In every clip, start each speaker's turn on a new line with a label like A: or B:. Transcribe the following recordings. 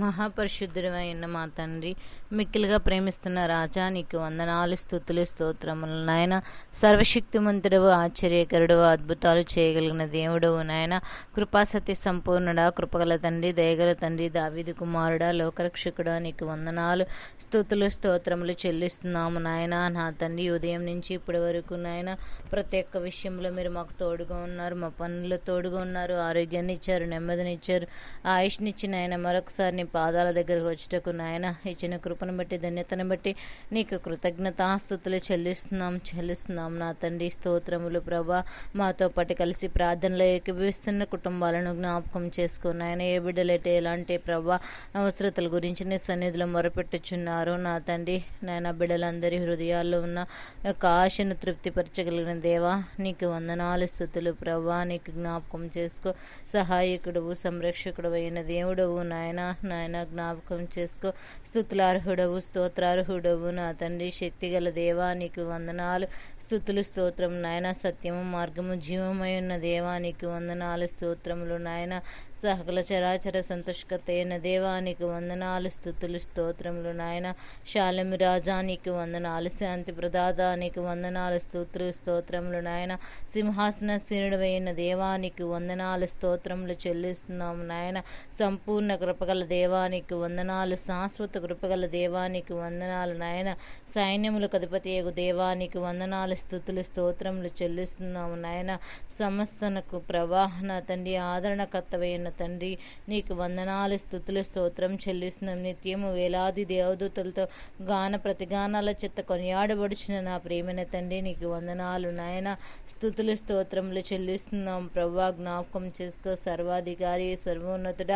A: మహాపరిశుద్ధుడమైన మా తండ్రి మిక్కిలుగా ప్రేమిస్తున్న రాజా నీకు వందనాలు స్థుతులు స్తోత్రములు నాయన. సర్వశక్తిమంతుడవు ఆశ్చర్యకరుడవు అద్భుతాలు చేయగలిగిన దేవుడవు నాయన. కృపాసతి సంపూర్ణుడా కృపగల తండ్రి దయగల తండ్రి దావిది కుమారుడా లోకరక్షకుడా నీకు వందనాలు స్థుతులు స్తోత్రములు చెల్లిస్తున్నాము నాయన. నా తండ్రి ఉదయం నుంచి ఇప్పటి వరకు నాయన ప్రతి ఒక్క విషయంలో మీరు మాకు తోడుగా ఉన్నారు మా పనులు తోడుగా ఉన్నారు ఆరోగ్యాన్ని ఇచ్చారు నెమ్మదినిచ్చారు ఆయుష్నిచ్చిన నాయన మరొకసారి నీ పాదాల దగ్గరకు వచ్చటకు నాయన ఇచ్చిన కృపను బట్టి ధన్యతను బట్టి నీకు కృతజ్ఞతాస్థుతులు చెల్లిస్తున్నాం చెల్లిస్తున్నాం నా తండ్రి. స్తోత్రములు ప్రభా. మాతో పాటు కలిసి ప్రార్థనలో ఏకీభవిస్తున్న కుటుంబాలను జ్ఞాపకం చేసుకుని ఆయన ఏ బిడ్డలైతే ఎలాంటి ప్రభా అవసరతల గురించి నీ సన్నిధిలో మొరపెట్టుచున్నారు నా తండ్రి నాయన బిడ్డలందరి హృదయాల్లో ఉన్న యొక్క ఆశను తృప్తిపరచగలిగిన దేవా నీకు వందనాలు స్థుతులు ప్రభా. నీకు జ్ఞాపకం చేసుకో. సహాయకుడువు సంరక్షకుడు అయిన దేవుడవు నాయన. నాయన జ్ఞాపకం చేసుకో. స్థుతులార్హుడవు స్తోత్రార్హుడవు నా తండ్రి. శక్తిగల దేవా నీకు వందనాలు. స్థుతులు స్తోత్రం నాయన సత్యము మార్గము జీవమై ఉన్న దేవా నీకు వందనాలు. స్తోత్రములు నాయన సకల చరాచర సంతుష్కత అయిన దేవా నీకు వందనాలు. స్థుతులు స్తోత్రములు నాయన శాలమి రాజా నీకు వందనాలు. శాంతి ప్రదాత నీకు వందనాలు. స్తోత్రులు స్తోత్రములు నాయన సింహాసన శిరుడవైన దేవానికి వందనాలు. స్తోత్రములు చెల్లిస్తున్నాము నాయన. సంపూర్ణ కృపగల దేవానికి వందనాలు. శాశ్వత కృపగల దేవానికి వందనాలు. నాయన సైన్యములకు అధిపతి దేవానికి వందనాలు స్థుతులు స్తోత్రములు చెల్లిస్తున్నాము. నాయన సమస్తనకు ప్రవాహన తండ్రి ఆదరణకర్తవైన తండ్రి నీకు వందనాలు స్థుతులు స్తోత్రం చెల్లిస్తున్నాం. నిత్యము వేలాది దేవదూతలతో గాన ప్రతిగానాల చెత్త కొనియాడబడుచిన నా ప్రేమైన తండ్రి నీకు వందనాలు. నాయన స్థుతులు స్తోత్రములు చెల్లిస్తున్నాం. ప్రభా జ్ఞాపకం చేసుకో. సర్వాధికారి సర్వోన్నతుడ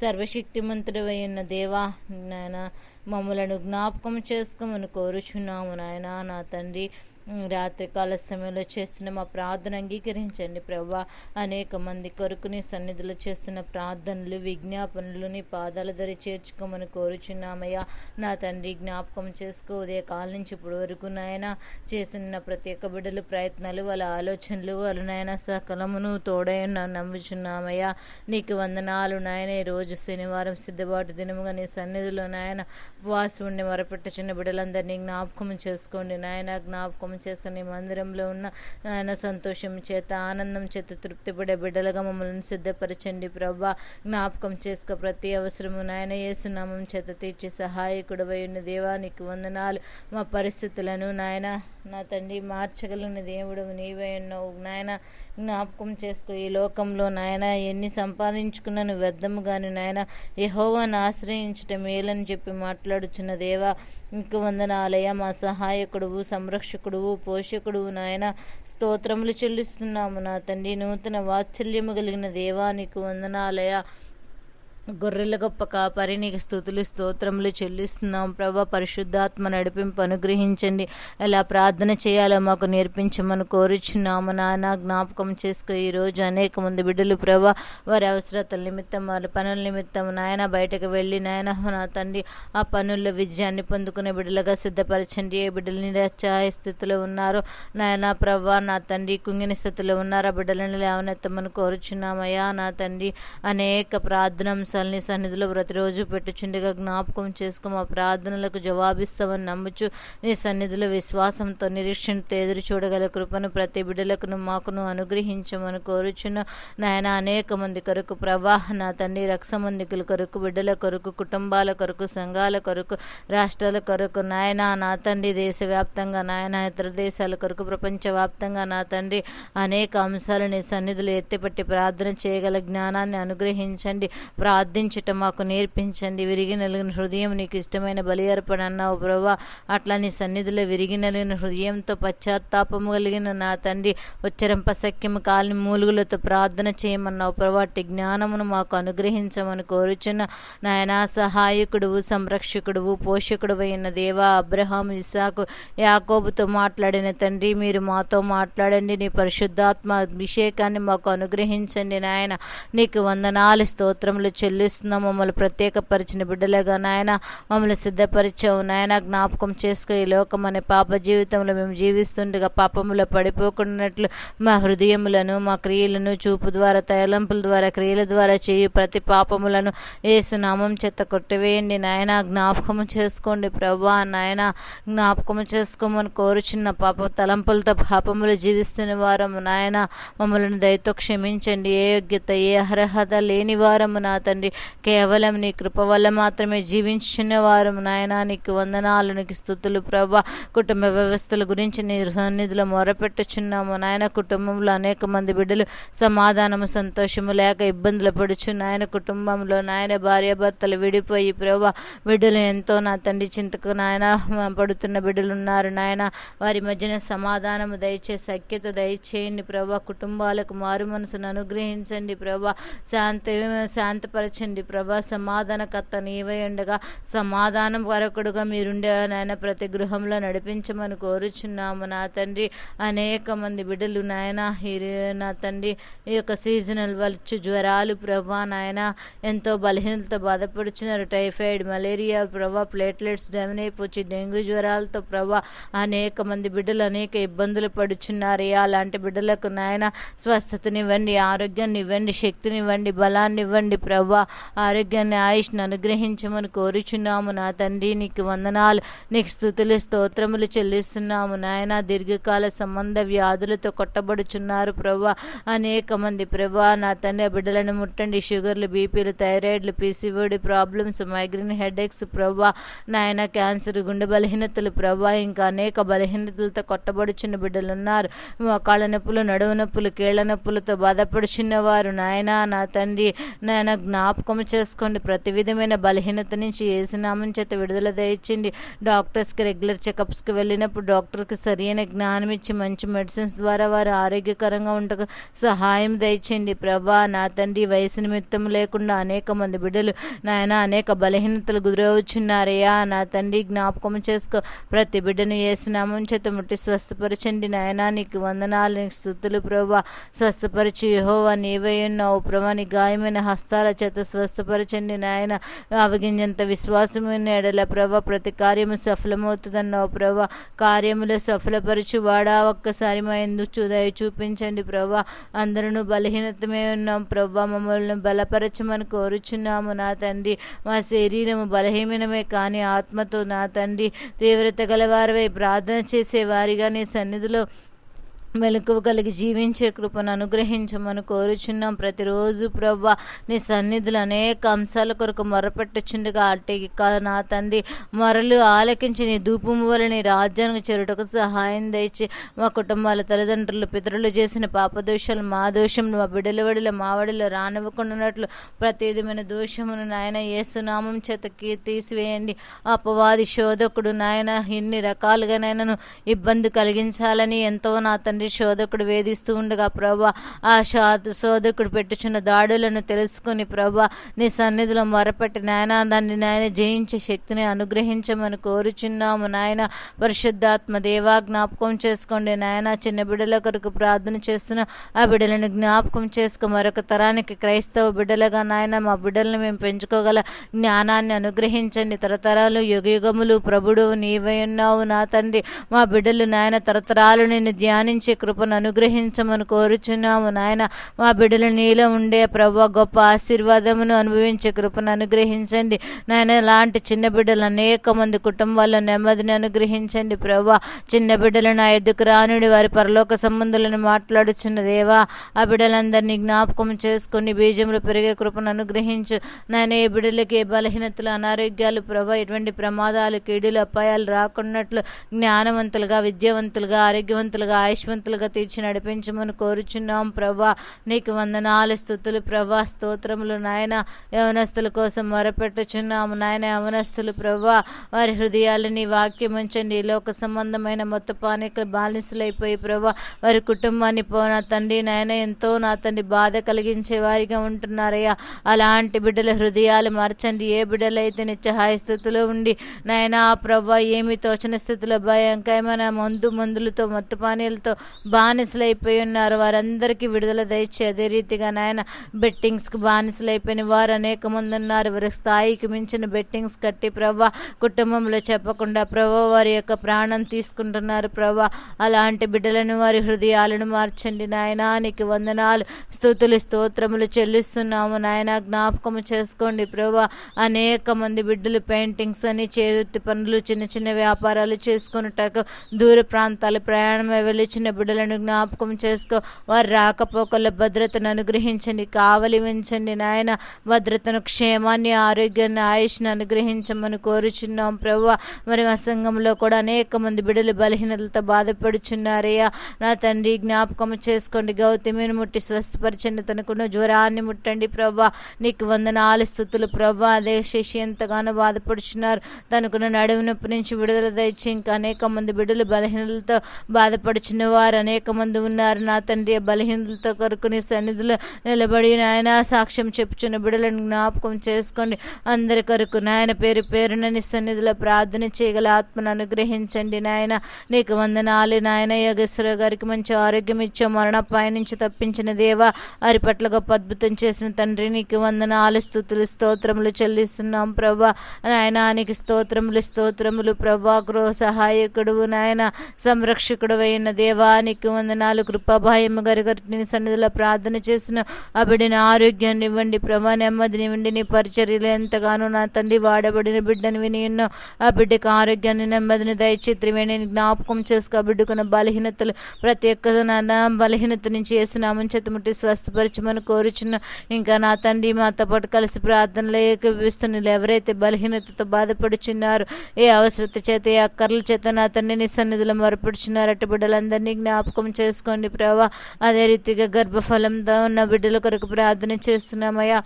A: సర్వశక్తిమంతుడు అయిన దేవా నాయన మమ్మలను జ్ఞాపకం చేసుకోమని కోరుచున్నాము నాయన నా తండ్రి. రాత్రికాల సమయంలో చేస్తున్న మా ప్రార్థన అంగీకరించండి ప్రభా అనేక మంది కొరకు నీ సన్నిధిలో చేస్తున్న ప్రార్థనలు విజ్ఞాపనలు నీ పాదాల ధరి చేర్చుకోమని కోరుచున్నామయ్యా. నా తండ్రి జ్ఞాపకం చేసుకో. ఉదయ కాలం నుంచి ఇప్పటి వరకు నాయన చేసిన ప్రతి ఒక్క బిడ్డలు ప్రయత్నాలు వాళ్ళ ఆలోచనలు వాళ్ళు నాయన సకలమును తోడైన నమ్ముచున్నామయ్యా. నీకు వందనాలు నాయన. ఈ రోజు శనివారం సిద్ధపాటు దినముగా నీ సన్నిధిలో నాయన ఉపవాసం ఉండి మొరపెట్టుచున్న బిడ్డలందరినీ జ్ఞాపకం చేసుకోండి నాయన. జ్ఞాపకం చేసుకుని మందిరంలో ఉన్న నాయన సంతోషం చేత ఆనందం చేత తృప్తిపడే బిడ్డలుగా మమ్మల్ని సిద్ధపరచండి ప్రభా. జ్ఞాపకం చేసుకో ప్రతి అవసరము నాయన యేసునామం చేత తీర్చి సహాయకుడు ఉన్న దేవానికి వందనాలు. మా పరిస్థితులను నాయన నా తండ్రి మార్చగలిగిన దేవుడు నీవే ఉన్నావు నాయన జ్ఞాపకం చేసుకో ఈ లోకంలో. నాయన ఎన్ని సంపాదించుకున్నాను వ్యర్థము కానీ నాయన యహోవాను ఆశ్రయించటం మేలని చెప్పి మాట్లాడుచున్న దేవా ఇంక వందనాలయ మా సహాయకుడువు సంరక్షకుడువు పోషకుడువు నాయన స్తోత్రములు చెల్లిస్తున్నాము. నా తండ్రి నూతన వాత్సల్యము కలిగిన దేవా నీకు వందనాలయ గొర్రెల గొప్ప కాపరి నీకు స్థుతులు స్తోత్రములు చెల్లిస్తున్నాం. ప్రభా పరిశుద్ధాత్మ నడిపింపు అనుగ్రహించండి. ఎలా ప్రార్థన చేయాలో మాకు నేర్పించమని కోరుచున్నాము నాన్న. జ్ఞాపకం చేసుకో ఈరోజు అనేక మంది బిడ్డలు ప్రభా వారి అవసరతల నిమిత్తం వారి పనుల నిమిత్తం నాయన బయటకు వెళ్ళి నాయన నా తండ్రి ఆ పనుల్లో విజయాన్ని పొందుకునే బిడ్డలుగా సిద్ధపరచండి. ఏ బిడ్డలు నిరాచాయ స్థితిలో ఉన్నారో నాయన ప్రభా నా తండ్రి కుంగిన స్థితిలో ఉన్నారో బిడ్డలను లేవనెత్తమని కోరుచున్నామయ్యా. నా తండ్రి అనేక ప్రార్థన అంశాలని సన్నిధిలో ప్రతిరోజు పెట్టుచుండగా జ్ఞాపకం చేసుకో మా ప్రార్థనలకు జవాబిస్తామని నమ్ముచు నీ సన్నిధిలో విశ్వాసంతో నిరీక్షణతో ఎదురు చూడగల కృపను ప్రతి బిడ్డలకును మాకును అనుగ్రహించమని కోరుచున్న నాయన అనేక మంది కొరకు ప్రవాహ నా తండ్రి రక్షమందికుల కొరకు బిడ్డల కొరకు కుటుంబాల కొరకు సంఘాల కొరకు రాష్ట్రాల కొరకు నాయన నా తండ్రి దేశవ్యాప్తంగా నాయన ఇతర దేశాల కొరకు ప్రపంచవ్యాప్తంగా నా తండ్రి అనేక అంశాలు నీ సన్నిధిలో ఎత్తిపట్టి ప్రార్థన చేయగల జ్ఞానాన్ని అనుగ్రహించండి. ప్రా ప్రార్థించటం మాకు నేర్పించండి. విరిగి నలిగిన హృదయం నీకు ఇష్టమైన బలి అర్పణ అన్నావు ప్రభా. అట్లా నీ సన్నిధిలో విరిగి నలిగిన హృదయంతో పశ్చాత్తాపము కలిగిన నా తండ్రి వచ్చరంప సఖ్యము కాలిని మూలుగులతో ప్రార్థన చేయమన్నావు ప్రభాటి జ్ఞానమును మాకు అనుగ్రహించమని కోరుచున్న నాయనా సహాయకుడువు సంరక్షకుడువు పోషకుడు అయిన దేవా అబ్రహాం ఇసాకు యాకోబుతో మాట్లాడిన తండ్రి మీరు మాతో మాట్లాడండి. నీ పరిశుద్ధాత్మ అభిషేకాన్ని మాకు అనుగ్రహించండి నాయన. నీకు వందనాలు స్తోత్రములు చెల్లి చెల్లిస్తున్నాం. మమ్మల్ని ప్రత్యేకపరిచిన బిడ్డలుగా నాయన మమ్మల్ని సిద్ధపరిచావు నాయన. జ్ఞాపకం చేసుకో ఈ లోకం అనే పాప జీవితంలో మేము జీవిస్తుండగా పాపములో పడిపోకున్నట్లు మా హృదయములను మా క్రియలను చూపు ద్వారా తయలంపుల ద్వారా క్రియల ద్వారా చేయు ప్రతి పాపములను ఏసునామం చేత కొట్టివేయండి నాయన. జ్ఞాపకము చేసుకోండి ప్రభా నాయన. జ్ఞాపకము చేసుకోమని కోరుచున్న పాప తలంపులతో పాపములు జీవిస్తున్న వారము నాయన. మమ్మల్ని దయతో క్షమించండి. ఏ యోగ్యత ఏ అర్హత లేని వారము నా తండ్రి కేవలం నీ కృప వల్ల మాత్రమే జీవించిన వారు నాయన నీకు వందనాలు నీకు స్థుతులు ప్రభా. కుటుంబ వ్యవస్థల గురించి నీ సన్నిధిలో మొరపెట్టుచున్నాము నాయన. కుటుంబంలో అనేక మంది బిడ్డలు సమాధానము సంతోషము లేక ఇబ్బందులు పడుచు నాయన. కుటుంబంలో నాయన భార్యాభర్తలు విడిపోయి ప్రభా బిడ్డలు ఎంతో నా తండ్రి చింతకు నాయన పడుతున్న బిడ్డలు ఉన్నారు నాయన. వారి మధ్యన సమాధానము దయచేసి సఖ్యత దయచేయండి ప్రభా. కుటుంబాలకు మారు మనసును అనుగ్రహించండి ప్రభా. శాంత శాంతపరచండి ప్రభా. సమాధానకర్త నీవై ఉండగా సమాధానం వరకుడుగా మీరుండే నాయన ప్రతి గృహంలో నడిపించమని కోరుచున్నాము నా తండ్రి. అనేక మంది బిడ్డలు నాయన నా తండ్రి. ఈ యొక్క సీజనల్ వచ్చు జ్వరాలు ప్రభా నాయన ఎంతో బలహీనతతో బాధపడుచున్నారు. టైఫాయిడ్ మలేరియా ప్రభా ప్లేట్లెట్స్ డౌన్ అయిపోయి డెంగ్యూ జ్వరాలతో ప్రభా అనేక మంది బిడ్డలు అనేక ఇబ్బందులు పడుచున్నారు. అలాంటి బిడ్డలకు నాయన స్వస్థతనివ్వండి ఆరోగ్యాన్ని ఇవ్వండి శక్తినివ్వండి బలాన్ని ఇవ్వండి ప్రభా. ఆరోగ్యాన్ని ఆయుష్ను అనుగ్రహించమని కోరుచున్నాము నా తండ్రి. నీకు వందనాలు నీకు స్థుతులు స్తోత్రములు చెల్లిస్తున్నాము నాయన. దీర్ఘకాల సంబంధ వ్యాధులతో కొట్టబడుచున్నారు ప్రభా. అనేక మంది ప్రభా నా తండ్రి బిడ్డలను ముట్టండి. షుగర్లు బీపీలు థైరాయిడ్లు పీసీఓడి ప్రాబ్లమ్స్ మైగ్రేన్ హెడేక్స్ ప్రభా. నాయన క్యాన్సర్ గుండె బలహీనతలు ప్రభా. ఇంకా అనేక బలహీనతలతో కొట్టబడుచున్న బిడ్డలు ఉన్నారు కాళ్ళ నొప్పులు నడువు నొప్పులు కీళ్ళ నొప్పులతో బాధపడుచున్న వారు నాయన నా తండ్రి. నాయన జ్ఞాపకం చేసుకోండి. ప్రతి విధమైన బలహీనత నుంచి ఏసునామం చేత విడుదల దయచండి డాక్టర్స్కి రెగ్యులర్ చెకప్స్కి వెళ్ళినప్పుడు డాక్టర్కి సరైన జ్ఞానం ఇచ్చి మంచి మెడిసిన్స్ ద్వారా వారు ఆరోగ్యకరంగా ఉండక సహాయం దయచేయండి. ప్రభా నా తండ్రి వయసు నిమిత్తం లేకుండా అనేక మంది బిడ్డలు నాయన అనేక బలహీనతలు గురవుచున్నారయ్యా. నా తండ్రి జ్ఞాపకం చేసుకో. ప్రతి బిడ్డను ఏసునామం చేత ముట్టి స్వస్థపరచండి. నాయన నీకు వందనాలు నీకు స్థుతులు ప్రభా. స్వస్థపరిచి యహోవా నీవై ఉన్నావు. ప్రభా నీ గాయమైన హస్తాల చేత స్వస్థపరచండి నాయన. అవగింజంత విశ్వాసమైన ఎడల ప్రభ ప్రతి కార్యము సఫలమవుతుందన్నావు ప్రభ కార్యములు సఫలపరచు వాడా ఒక్కసారి మా ఎందుకు దయ చూపించండి ప్రభా. అందరూ బలహీనతమే ఉన్నాం ప్రభా మమ్మల్ని బలపరచమని కోరుచున్నాము నా తండ్రి. మా శరీరము బలహీనమే కానీ ఆత్మతో నా తండ్రి. తీవ్రత గలవారివై ప్రార్థన చేసే వారిగా నీ సన్నిధిలో మెలకువ కలిగి జీవించే కృపను అనుగ్రహించమని కోరుచున్నాం. ప్రతిరోజు ప్రభా నీ సన్నిధులు అనేక అంశాల కొరకు మొరపెట్టుచుండగా అట్టి నా తండ్రి మొరలు ఆలకించి నీ ధూపము వల్ల నీ రాజ్యానికి చెరుటకు సహాయం దయచి మా కుటుంబాల తల్లిదండ్రులు పితరులు చేసిన పాపదోషాలు మా దోషం మా బిడ్డల వడిలో మా వడిలో రానివ్వకుండానట్లు ప్రతి దోషమును నాయన ఏసునామం చేతకి తీసివేయండి అపవాది శోధకుడు నాయన ఇన్ని రకాలుగా నాయనను ఇబ్బంది కలిగించాలని ఎంతో నా తండ్రి తండ్రి శోధకుడు వేధిస్తూ ఉండగా ప్రభా ఆ శోధకుడు పెట్టుచున్న దాడులను తెలుసుకుని ప్రభా నీ సన్నిధిలో మొరపెట్టి నాయన దాన్ని నాయన జయించే శక్తిని అనుగ్రహించమని కోరుచున్నాము. నాయన పరిశుద్ధాత్మ దేవా జ్ఞాపకం చేసుకోండి. నాయన చిన్న బిడ్డల కొరకు ప్రార్థన చేస్తున్న ఆ బిడ్డలను జ్ఞాపకం చేసుకో. మరొక తరానికి క్రైస్తవ బిడ్డలుగా నాయన మా బిడ్డలను మేము పెంచుకోగల జ్ఞానాన్ని అనుగ్రహించండి. తరతరాలు యుగయుగములు ప్రభుడు నీవై ఉన్నావు. నా తండ్రి మా బిడ్డలు నాయన తరతరాలు నిన్ను ధ్యానించి ఇచ్చే కృపను అనుగ్రహించమని కోరుచున్నాము నాయన. మా బిడ్డల నీలో ఉండే ప్రభు గొప్ప ఆశీర్వాదమును అనుభవించే కృపను అనుగ్రహించండి. నాయన లాంటి చిన్న బిడ్డలు అనేక మంది కుటుంబాల్లో నెమ్మదిని అనుగ్రహించండి ప్రభు. చిన్న బిడ్డలు నా ఎద్దుకు రానుడి వారి పరలోక సంబంధులను మాట్లాడుచున్న దేవా. ఆ బిడ్డలందరినీ జ్ఞాపకం చేసుకుని బీజములు పెరిగే కృపను అనుగ్రహించు. నాయన ఏ బిడ్డలకి ఏ బలహీనతలు అనారోగ్యాలు ప్రభా ఎటువంటి ప్రమాదాలు కీడులు అపాయాలు రాకున్నట్లు జ్ఞానవంతులుగా విద్యావంతులుగా ఆరోగ్యవంతులుగా ఆయుష్మంతులు నీతిమంతులుగా తీర్చి నడిపించమని కోరుచున్నాం ప్రభా. నీకు వందనాలు స్థుతులు ప్రభా. స్తోత్రములు నాయన యవనస్తుల కోసం మొరపెట్టుచున్నాము నాయన యవనస్తులు ప్రభా. వారి హృదయాలని వాక్యం ఉంచండి లోక సంబంధమైన మొత్త పానికలు బాలిసులైపోయి ప్రభా. వారి కుటుంబాన్ని పో నా తండ్రి నాయన ఎంతో నా తండ్రి బాధ కలిగించే వారిగా ఉంటున్నారయ్యా. అలాంటి బిడ్డల హృదయాలు మార్చండి. ఏ బిడ్డలైతే నిత్యహాయ స్థితిలో ఉండి నాయన ప్రభా ఏమి తోచని స్థితిలో భయంకరమైన మందు మందులతో మత్తు పానీయాలతో బానిసలైపోయి ఉన్నారు. వారందరికీ విడుదల దయచే అదే రీతిగా నాయన బెట్టింగ్స్కి బానిసలైపోయిన వారు అనేక మంది ఉన్నారు. వారి స్థాయికి మించిన బెట్టింగ్స్ కట్టి ప్రభా కుటుంబంలో చెప్పకుండా ప్రభా వారి యొక్క ప్రాణం తీసుకుంటున్నారు ప్రభా అలాంటి బిడ్డలను వారి హృదయాలను మార్చండి నాయనానికి నీకు వందనాలు స్థుతులు స్తోత్రములు చెల్లిస్తున్నాము నాయన. జ్ఞాపకము చేసుకోండి ప్రభా అనేక మంది బిడ్డలు పెయింటింగ్స్ అని చేతి పనులు చిన్న చిన్న వ్యాపారాలు చేసుకున్నట్టు దూర ప్రాంతాలు ప్రయాణం వెళ్ళి చిన్న బిడ్డలను జ్ఞాపకం చేసుకో. వారి రాకపోకల భద్రతను అనుగ్రహించండి. కావలి ఉంచండి నాయన. భద్రతను క్షేమాన్ని ఆరోగ్యాన్ని ఆయుష్ని అనుగ్రహించమని కోరుచున్నాం ప్రభు మరి మా సంఘంలో కూడా అనేక మంది బిడ్డలు బలహీనతలతో బాధపడుచున్నారయ్యా. నా తండ్రి జ్ఞాపకం చేసుకోండి. గౌతమిని ముట్టి స్వస్థపరచండి. తనకున్న జ్వరాన్ని ముట్టండి ప్రభా నీకు వందనాలు స్థుతులు ప్రభా అదే శశి ఎంతగానో బాధపడుచున్నారు. తనకున్న నడుము నొప్పి నుంచి విడుదల తెచ్చి ఇంకా అనేక మంది బిడ్డలు బలహీనలతో బాధపడుచున్న వారు అనేక మంది ఉన్నారు. నా తండ్రి బలహీనతలతో కొరకు సన్నిధిలో నిలబడి నాయన సాక్ష్యం చెప్పుచున్న బిడలను జ్ఞాపకం చేసుకోండి. అందరి కొరకు నాయన పేరు పేరునని సన్నిధిలో ప్రార్థన చేయగల ఆత్మను అనుగ్రహించండి నాయన. నీకు వందనాలు నాయన. యోగేశ్వర గారికి మంచి ఆరోగ్యం ఇచ్చే మరణపాయ నుంచి తప్పించిన దేవా వారి పట్ల గొప్ప అద్భుతం చేసిన తండ్రి నీకు వందనాలు స్థుతులు స్తోత్రములు చెల్లిస్తున్నాం ప్రభా. నాయన నీకు స్తోత్రములు స్తోత్రములు ప్రభా. గృహ సహాయకుడు నాయన సంరక్షకుడు అయిన దేవా దేవానికి వందనాలు. కృపాభాయము గారి గారి సన్నిధిలో ప్రార్థన చేసిన ఆ బిడ్డని ఆరోగ్యాన్ని ఇవ్వండి. ప్రభా నెమ్మదినివ్వండి నీ పరిచర్యలు ఎంతగానో నా తండ్రి వాడబడిన బిడ్డని విని ఎన్నో ఆ బిడ్డకు ఆరోగ్యాన్ని నెమ్మదిని దయచిత్రమేని జ్ఞాపకం చేసుకో. ఆ బిడ్డకున్న బలహీనతలు ప్రతి ఒక్క నా బలహీనత నుంచి వేసిన చేతముట్టి స్వస్థపరచమని కోరుచున్న ఇంకా నా తండ్రి మాతో పాటు కలిసి ప్రార్థనలు ఏకీపిస్తున్నారు ఎవరైతే బలహీనతతో బాధపడుచున్నారు ఏ అవసరత చేత ఏ అక్కర్ల చేత నా తండ్రిని సన్నిధిలో మరపడుచున్నారు అటు బిడ్డలందరినీ జ్ఞాపకం చేసుకోండి ప్రభా. అదే రీతిగా గర్భఫలంతో ఉన్న బిడ్డల కొరకు ప్రార్థన చేస్తున్నామయ్యా.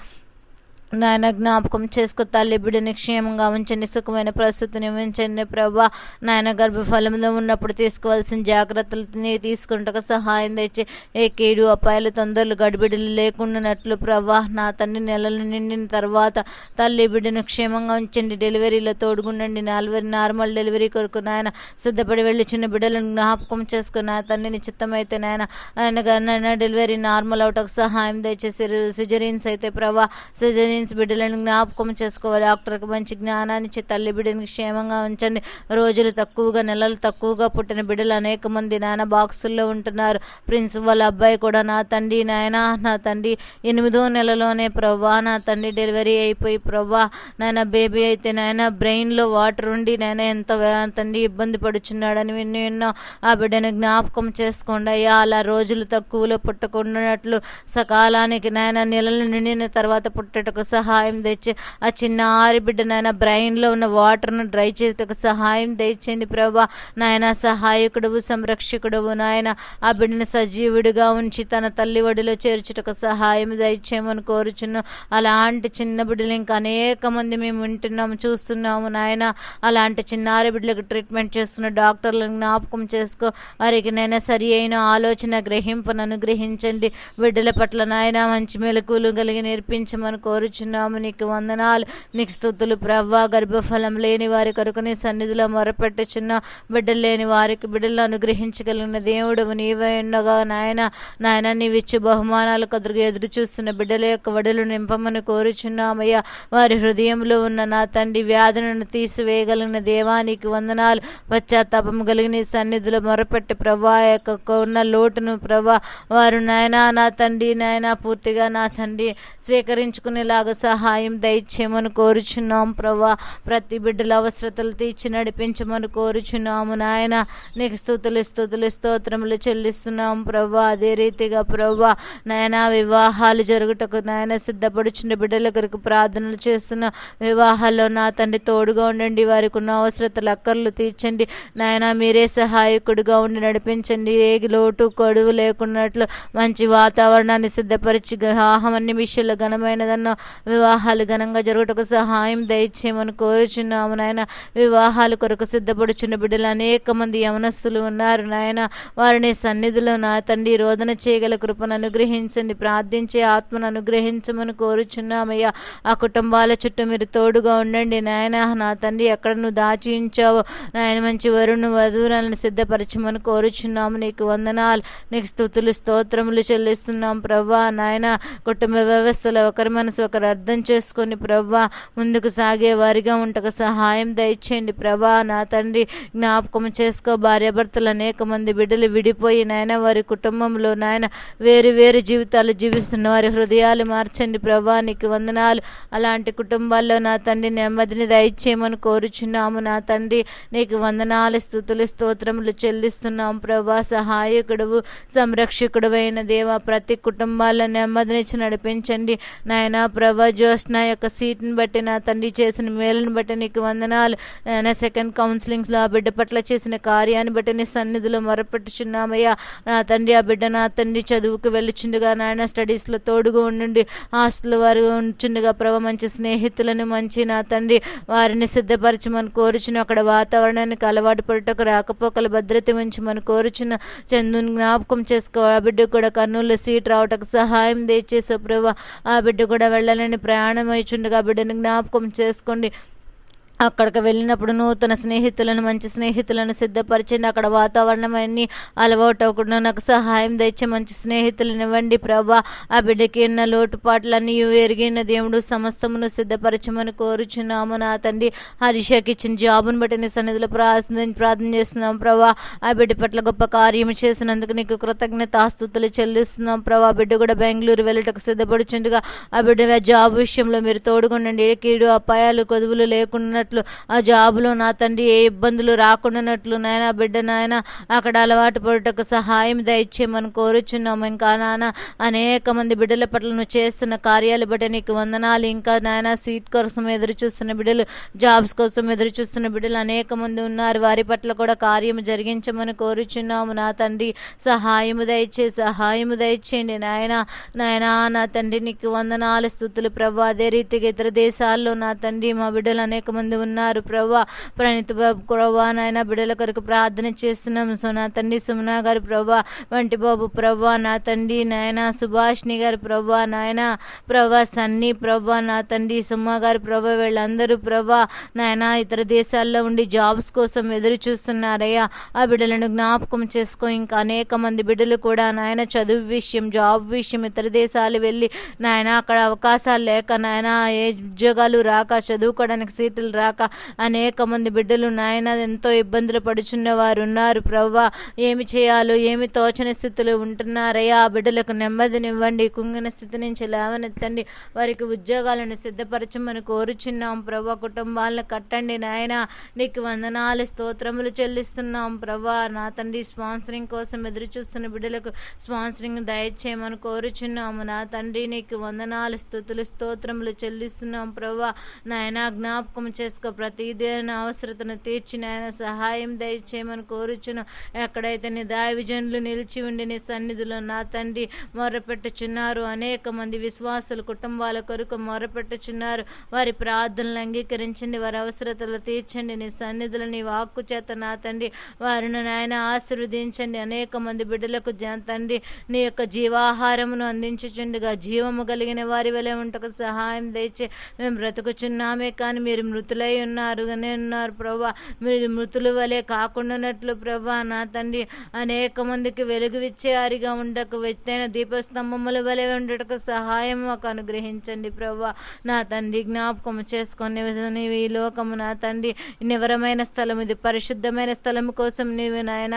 A: నాయన జ్ఞాపకం చేసుకో తల్లి బిడ్డని క్షేమంగా ఉంచండి సుఖమైన ప్రస్తుతిని ఉంచండి ప్రభా. నాయన గర్భఫలంలో ఉన్నప్పుడు తీసుకోవాల్సిన జాగ్రత్తలని తీసుకుంటకు సహాయం తెచ్చి ఏ కీడు అపాయాలు తొందరలు గడిబిడలు లేకుండానట్లు ప్రభా. నా తండ్రి నెలలు నిండిన తర్వాత తల్లి బిడ్డను క్షేమంగా ఉంచండి డెలివరీలో తోడుగుండండి. నాలుగు నార్మల్ డెలివరీ కొరకు నాయన సిద్ధపడి వెళ్ళి చిన్న బిడ్డలను జ్ఞాపకం చేసుకుని నా తండ్రిని చిత్తమైతే నాయన ఆయన డెలివరీ నార్మల్ అవటకు సహాయం దయచేసి సిజరీన్స్ అయితే ప్రభా. సిజరీన్స్ బిడ్డలను జ్ఞాపకం చేసుకోవాలి. డాక్టర్కి మంచి జ్ఞానాన్ని ఇచ్చి తల్లి బిడ్డని క్షేమంగా ఉంచండి. రోజులు తక్కువగా నెలలు తక్కువగా పుట్టిన బిడ్డలు అనేక మంది నాన్న బాక్సుల్లో ఉంటున్నారు. ప్రిన్స్ వాళ్ళ అబ్బాయి కూడా నా తండ్రి నాయన నా తండ్రి ఎనిమిదో నెలలోనే ప్రభా నా తండ్రి డెలివరీ అయిపోయి ప్రభా నాయన బేబీ అయితే నాయన బ్రెయిన్లో వాటర్ ఉండి నాయన ఎంత తండ్రి ఇబ్బంది పడుచున్నాడని విన్ను ఎన్నో ఆ బిడ్డను జ్ఞాపకం చేసుకోండి అయ్యా. అలా రోజులు తక్కువలో పుట్టకుండాట్లు సకాలానికి నాయన నెలలు నిండిన తర్వాత పుట్టటకు సహాయం తెచ్చి ఆ చిన్న ఆరి బిడ్డ నాయన బ్రెయిన్లో ఉన్న వాటర్ను డ్రై చేసేటకు సహాయం తెచ్చండి ప్రభా. నాయన సహాయకుడువు సంరక్షకుడువు నాయన. ఆ బిడ్డను సజీవుడిగా ఉంచి తన తల్లి ఒడిలో చేర్చుటకు సహాయం దయచేయమని కోరుచున్నాం. అలాంటి చిన్న బిడ్డలు ఇంకా అనేక మంది మేము వింటున్నాము చూస్తున్నాము నాయన. అలాంటి చిన్నారి బిడ్డలకు ట్రీట్మెంట్ చేస్తున్న డాక్టర్లను జ్ఞాపకం చేసుకో. వారికి నైనా సరి అయిన ఆలోచన గ్రహింపును అనుగ్రహించండి. బిడ్డల పట్ల నాయన మంచి మెలకులు కలిగి నేర్పించమని కోరుచున్నాము నీకు వందనాలు. నీకు స్థుతులు ప్రవ్వా గర్భఫలం లేని వారి కొరకు నీ సన్నిధిలో మొరపెట్టుచున్న బిడ్డలు లేని వారికి బిడ్డలు అనుగ్రహించగలిగిన దేవుడు నీవే ఉండగా నాయన. నాయన నీవిచ్చు బహుమానాలు కదురుగా ఎదురు చూస్తున్న బిడ్డల యొక్క వడలు నింపమని కోరుచున్నామయ్యా. వారి హృదయంలో ఉన్న నా తండ్రి వ్యాధులను తీసివేయగలిగిన దేవానికి వందనాలు. పశ్చాత్తాపం కలిగిన సన్నిధిలో మొరపెట్టి ప్రభా యొక్క ఉన్న లోటును ప్రభా వారు నాయన నా తండ్రి నాయన పూర్తిగా నా తండ్రి స్వీకరించుకునేలా స్వీకరించుకునేలాగా సహాయం దయచేయమని కోరుచున్నాం ప్రభా ప్రతి బిడ్డల అవసరతలు తీర్చి నడిపించమని కోరుచున్నాము నాయన. నీకు స్థుతులు స్థుతులు స్తోత్రములు చెల్లిస్తున్నాం ప్రభా అదే రీతిగా ప్రభా నాయన వివాహాలు జరుగుటకు నాయన సిద్ధపడుచున్న బిడ్డల కొరకు ప్రార్థనలు చేస్తున్న వివాహాల్లో నా తండ్రి తోడుగా ఉండండి. వారికి ఉన్న అవసరతలు అక్కర్లు తీర్చండి. నాయన మీరే సహాయకుడిగా ఉండి నడిపించండి. ఏ లోటు కొడువు లేకున్నట్లు మంచి వాతావరణాన్ని సిద్ధపరిచి వివాహం అన్ని విషయంలో ఘనమైనదన్న వివాహాలు ఘనంగా జరుగుటకు సహాయం దయచేయమని కోరుచున్నాము నాయన. వివాహాలు కొరకు సిద్ధపడుచున్న బిడ్డలు అనేక మంది యవనస్తులు ఉన్నారు నాయన. వారిని సన్నిధిలో నా తండ్రి రోదన చేయగల కృపను అనుగ్రహించండి ప్రార్థించే ఆత్మను అనుగ్రహించమని కోరుచున్నామయ్యా. ఆ కుటుంబాల చుట్టూ మీరు తోడుగా ఉండండి నాయన. నా తండ్రి ఎక్కడ నువ్వు దాచి ఉంచావో నాయన మంచి వరుణ్ వధువులను సిద్ధపరచమని కోరుచున్నాము. నీకు వందనాలు నీకు స్థుతులు స్తోత్రములు చెల్లిస్తున్నాం ప్రభా నాయన. కుటుంబ వ్యవస్థలో ఒకరి మనసు ఒకరు అర్థం చేసుకొని ప్రభా ముందుకు సాగే వారిగా ఉంటకు సహాయం దయచేయండి. ప్రభా నా తండ్రి జ్ఞాపకం చేసుకో. భార్యాభర్తలు అనేక మంది బిడ్డలు విడిపోయి నాయన వారి కుటుంబంలో నాయన వేరు వేరు జీవితాలు జీవిస్తున్న వారి హృదయాలు మార్చండి. ప్రభా నీకు వందనాలు. అలాంటి కుటుంబాల్లో నా తండ్రి నెమ్మదిని దయచేయమని కోరుచున్నాము. నా తండ్రి నీకు వందనాలు స్థుతులు స్తోత్రములు చెల్లిస్తున్నాం ప్రభా సహాయకుడువు సంరక్షకుడు అయిన దేవ ప్రతి కుటుంబాల్లో నెమ్మదినిచ్చి నడిపించండి. నాయన ప్రభా జోష్న యొక్క సీట్ని బట్టి నా తండ్రి చేసిన మేలుని బట్టి నీకు వందనాలు. నాయన సెకండ్ కౌన్సిలింగ్స్లో ఆ బిడ్డ పట్ల చేసిన కార్యాన్ని బట్టి నీ సన్నిధిలో మొరపెట్టుచున్నామయ్యా. నా తండ్రి ఆ బిడ్డ నా తండ్రి చదువుకు వెళ్ళుచుండగా నాయన స్టడీస్లో తోడుగా ఉండి హాస్టల్ వారు ఉంచుండగా ప్రభ మంచి స్నేహితులను మంచి నా తండ్రి వారిని సిద్ధపరచమని కోరుచున్న. అక్కడ వాతావరణానికి అలవాటు పడుటకు రాకపోకల భద్రత ఉంచమని కోరుచున్న. చందుని జ్ఞాపకం చేసుకో ఆ బిడ్డ కూడా కర్నూలు సీట్ రావటకు సహాయం దయచేసే ప్రభా ఆ బిడ్డ కూడా వెళ్ళాలని ప్రయాణం చుండగా బిడ్డని జ్ఞాపకం చేసుకోండి. అక్కడికి వెళ్ళినప్పుడు నూతన స్నేహితులను మంచి స్నేహితులను సిద్ధపరిచండి అక్కడ వాతావరణం అన్నీ అలవాటు అవ్వకుండా నాకు సహాయం తెచ్చి మంచి స్నేహితులను ఇవ్వండి ప్రభా. ఆ బిడ్డకి ఉన్న లోటుపాట్లన్నీ ఎరిగిన దేవుడు సమస్తమును సిద్ధపరచమని కోరుచున్నాము నా తండ్రి. హరిషాకి ఇచ్చిన జాబును బట్టి నీ సన్నిధిలో ప్రార్థన ప్రార్థన చేస్తున్నాం ప్రభా. ఆ బిడ్డ పట్ల గొప్ప కార్యం చేసినందుకు నీకు కృతజ్ఞత ఆస్తుతులు చెల్లిస్తున్నాం ప్రభా. బిడ్డ కూడా బెంగళూరు వెళ్ళటకు సిద్ధపడుచుండగా ఆ బిడ్డ జాబ్ విషయంలో మీరు తోడుగుండండి. ఏ కీడు అపాయాలు కొదువులు లేకుండా లేకున్నట్లు ఆ జాబులో నా తండ్రి ఏ ఇబ్బందులు రాకుండానట్లు నాయన బిడ్డ నాయన అక్కడ అలవాటు పడుటకు సహాయం దయచేయమని కోరుచున్నాము. ఇంకా నాన్న అనేక మంది బిడ్డల పట్ల నువ్వు చేస్తున్న కార్యాలు బట్టి నీకు వందనాలు. ఇంకా నాయన సీట్ కోసం ఎదురు చూస్తున్న బిడ్డలు జాబ్స్ కోసం ఎదురు చూస్తున్న బిడ్డలు అనేక మంది ఉన్నారు. వారి పట్ల కూడా కార్యం జరిగించమని కోరుచున్నాము. నా తండ్రి సహాయము దయచే సహాయము దయచేయండి. నాయన నాయన నా తండ్రి నీకు వందనాలు స్థుతులు ప్రభు. అదే రీతిగా ఇతర దేశాల్లో నా తండ్రి మా బిడ్డలు అనేక మంది ఉన్నారు. ప్రభా ప్రణీత్ బాబు ప్రభా నాయన బిడ్డల కొరకు ప్రార్థన చేస్తున్నాం. సో నా తండ్రి సుమనా గారు ప్రభా వంటి బాబు ప్రభా నా తండ్రి నాయన సుభాష్ని గారు ప్రభా నాయన ప్రభా సన్నీ ప్రభా నా తండ్రి సుమ్మా గారు ప్రభా వీళ్ళందరూ ప్రభా నాయన ఇతర దేశాల్లో ఉండి జాబ్స్ కోసం ఎదురు చూస్తున్నారయ్యా. ఆ బిడ్డలను జ్ఞాపకం చేసుకో. ఇంకా అనేక మంది బిడ్డలు కూడా నాయన చదువు విషయం జాబ్ విషయం ఇతర దేశాలు వెళ్ళి నాయన అక్కడ అవకాశాలు లేక నాయన ఏ ఉద్యోగాలు రాక చదువుకోవడానికి సీట్లు రాక అనేక మంది బిడ్డలు నాయన ఎంతో ఇబ్బందులు పడుచున్న వారు ఉన్నారు ప్రవ్వా ఏమి చేయాలో ఏమి తోచని స్థితిలో ఉంటున్నారయ్యా? ఆ బిడ్డలకు నెమ్మదినివ్వండి. కుంగిన స్థితి నుంచి లేవనెత్తండి. వారికి ఉద్యోగాలను సిద్ధపరచమని కోరుచున్నాం. ప్రభా కుటుంబాలను కట్టండి నాయన. నీకు వందనాలు స్తోత్రములు చెల్లిస్తున్నాం. ప్రభా నా తండ్రి స్పాన్సరింగ్ కోసం ఎదురు చూస్తున్న బిడ్డలకు స్పాన్సరింగ్ దయచేయమని కోరుచున్నాము. నా తండ్రి నీకు వందనాలు స్థుతులు స్తోత్రములు చెల్లిస్తున్నాం. ప్రభా నాయన జ్ఞాపకం చేసుకో. ప్రతిదేన అవసరతను తీర్చి నాయన సహాయం దయచేయమని కోరుచును. ఎక్కడైతే నీ దాయవిజనులు నిలిచి ఉండి నీ సన్నిధిలో నా తండ్రి మొరపెట్టుచున్నారు అనేక మంది విశ్వాసులు కుటుంబాల కొరకు మొరపెట్టుచున్నారు. వారి ప్రార్థనలు అంగీకరించండి వారి అవసరతలు తీర్చండి. నీ సన్నిధులు నీ వాక్కు చేత నా తండ్రి వారిని నాయన ఆశీర్వదించండి. అనేక మంది బిడ్డలకు తండ్రి నీ యొక్క జీవాహారమును అందించుచుండగా జీవము కలిగిన వారి వలె ఉంటకు సహాయం దయచే మేము బ్రతుకుచున్నామే. కానీ మీరు మృతుల ఉన్నారు. ఉన్నారు. ప్రభా మీరు మృతుల వలె కాకుండానట్లు ప్రభా నా తండ్రి అనేక మందికి వెలుగు ఇచ్చేవారిగా ఉండకు. వెత్తైన దీపస్తంభముల వలె ఉండటకు సహాయం మాకు అనుగ్రహించండి ప్రభా. నా తండ్రి జ్ఞాపకం చేసుకొని ఈ లోకము నా తండ్రి నివరమైన స్థలం ఇది. పరిశుద్ధమైన స్థలం కోసం నీవు నాయన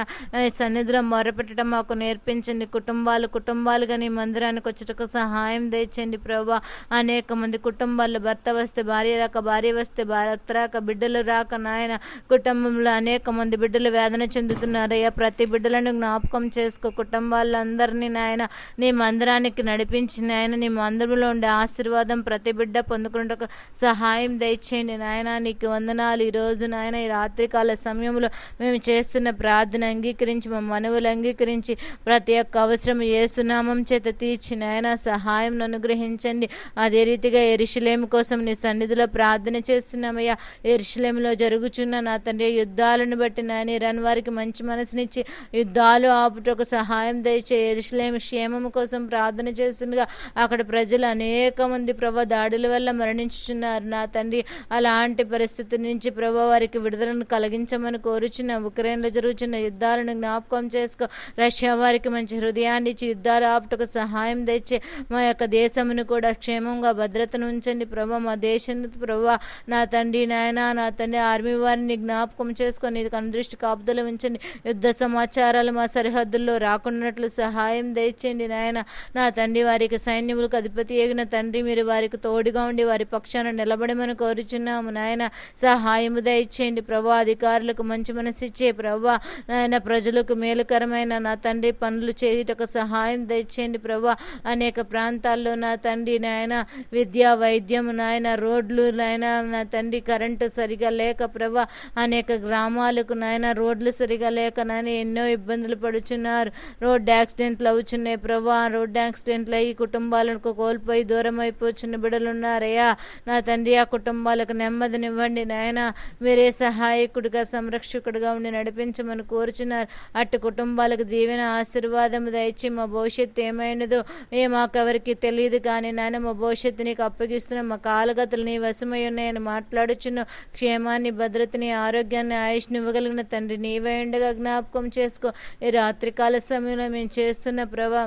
A: సన్నిధిలో మొరపెట్టడం మాకు నేర్పించండి. కుటుంబాలు కుటుంబాలుగా నీ మందిరానికి వచ్చుటకు సహాయం తెచ్చండి ప్రభా. అనేక మంది కుటుంబాల్లో భర్త వస్తే భార్య రాక భార్య వస్తే భార్య భర్త రాక బిడ్డలు రాక నాయన కుటుంబంలో అనేక మంది బిడ్డలు వేదన చెందుతున్నారయ్యా. ప్రతి బిడ్డలను జ్ఞాపకం చేసుకో. కుటుంబాలందరినీ నాయన నీ మందిరానికి నడిపించి నాయన నీ మందిరంలో ఉండే ఆశీర్వాదం ప్రతి బిడ్డ పొందుకున్నట్టు సహాయం దయచేయండి నాయన. నీకు వందనాలు. ఈరోజు నాయన ఈ రాత్రికాల సమయంలో మేము చేస్తున్న ప్రార్థన అంగీకరించి మా మనవులు అంగీకరించి ప్రతి ఒక్క అవసరం ఏసునామం చేత తీర్చి నాయన సహాయం అనుగ్రహించండి. అదే రీతిగా ఎరుషులేము కోసం నీ సన్నిధిలో ప్రార్థన చేస్తున్నామయ్యా. ఎరుషులేములో జరుగుచున్న నా తండ్రి యుద్ధాలను బట్టి నాయన ఇరాన్ వారికి మంచి మనసునిచ్చి యుద్ధాలు ఆపుటకు సహాయం దయచే ఎరుషులేము క్షేమము కోసం ప్రార్థన చేస్తుండగా అక్కడ ప్రజలు అనేక మంది ప్రభా దాడుల వల్ల మరణించుచున్నారు. నా తండ్రి అలాంటి పరిస్థితి నుంచి ప్రభా వారికి విడుదలను కలిగించమని కోరుచున్న ఉక్రెయిన్లో జరుగుతున్న యుద్ధాలను జ్ఞాపకం చేసుకో. రష్యా వారికి మంచి హృదయాన్ని ఇచ్చి యుద్ధాలు ఆపుటకు సహాయం తెచ్చే మా యొక్క దేశమును కూడా క్షేమంగా భద్రతను ఉంచండి ప్రభా. మా దేశం ప్రభా నా తండ్రి తండ్రి నాయన నా తండ్రి ఆర్మీ వారిని జ్ఞాపకం చేసుకొని ఇది కనుదృష్టి కాపుదలు ఉంచండి. యుద్ధ సమాచారాలు మా సరిహద్దుల్లో రాకున్నట్లు సహాయం దయచేయండి నాయన. నా తండ్రి వారికి సైన్యములకు అధిపతి ఎగిన తండ్రి మీరు వారికి తోడుగా ఉండి వారి పక్షాన నిలబడమని కోరుచున్నాము నాయన. సహాయము దయచేయండి ప్రభా అధికారులకు మంచి మనసు ఇచ్చే ప్రభా. నాయన ప్రజలకు మేలుకరమైన నా తండ్రి పనులు చేయుటకు సహాయం దయచేయండి ప్రభా. అనేక ప్రాంతాల్లో నా తండ్రి నాయన విద్యా వైద్యం నాయన రోడ్లు నాయన నా తండ్రి కరెంటు సరిగా లేక ప్రభా అనేక గ్రామాలకు నాయన రోడ్లు సరిగా లేక నాయన ఎన్నో ఇబ్బందులు పడుచున్నారు. రోడ్ యాక్సిడెంట్లు అవుచున్నాయి ప్రభా రోడ్ యాక్సిడెంట్లు అయ్యి కుటుంబాలకు కోల్పోయి దూరం అయిపోచున్న బిడ్డలు ఉన్నారయ్యా. నా తండ్రి ఆ కుటుంబాలకు నెమ్మదినివ్వండి నాయన. మీరే సహాయకుడిగా సంరక్షకుడిగా ఉండి నడిపించమని కోరుచున్నారు. అటు కుటుంబాలకు దీవెన ఆశీర్వాదము దయచి మా భవిష్యత్తు ఏమైనదో ఏ మాకెవరికి తెలియదు కానీ నాయన మా భవిష్యత్తు నీకు అప్పగిస్తున్నాం. మా కాలగతులు నీ వశమై ఉన్నాయని మాట్లాడుచున్న క్షేమాన్ని భద్రతని ఆరోగ్యాన్ని ఆయుష్ని ఇవ్వగలిగిన తండ్రి నీవే ఉండగా జ్ఞాపకం చేసుకో. ఈ రాత్రికాల సమయంలో మేము చేస్తున్న ప్రభా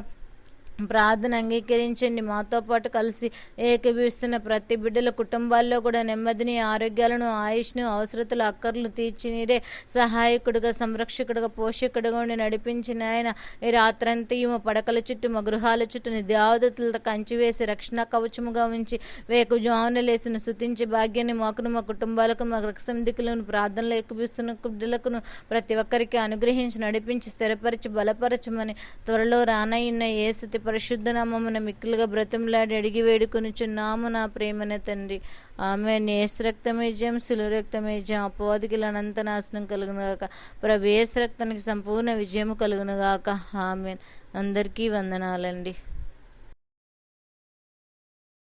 A: ప్రార్థన అంగీకరించండి. మాతో పాటు కలిసి ఏకీభవిస్తున్న ప్రతి బిడ్డల కుటుంబాల్లో కూడా నెమ్మదిని ఆరోగ్యాలను ఆయుష్ను అవసరతలు అక్కర్లు తీర్చి నీరే సహాయకుడిగా సంరక్షకుడిగా పోషకుడిగా ఉండి నడిపించిన ఆయన ఈ రాత్రంతా మా పడకల చుట్టూ మా గృహాల చుట్టూ నీ దేవదతులతో కంచివేసి రక్షణ కవచముగా ఉంచి వేకు జామున శుతించి భాగ్యాన్ని మాకును మా కుటుంబాలకు మా రక్షందికులను ప్రార్థనలు ఎక్కువిస్తున్న బిడ్డలకును ప్రతి ఒక్కరికి అనుగ్రహించి నడిపించి స్థిరపరిచి బలపరచమని త్వరలో రానయ్యున్న ఏ స్థితి పరిశుద్ధ నామమున మిక్కులుగా బ్రతంలాడి అడిగి వేడుకొనిచున్నాము నా ప్రేమన తండ్రి. ఆమె నేస్ రక్తమేజం సులు రక్తమేజం అపవాదికి అనంత నాశనం కలుగునుగాక ప్రభు ఏసు రక్తానికి సంపూర్ణ విజయం కలుగునుగాక ఆమె అందరికీ వందనాలండి.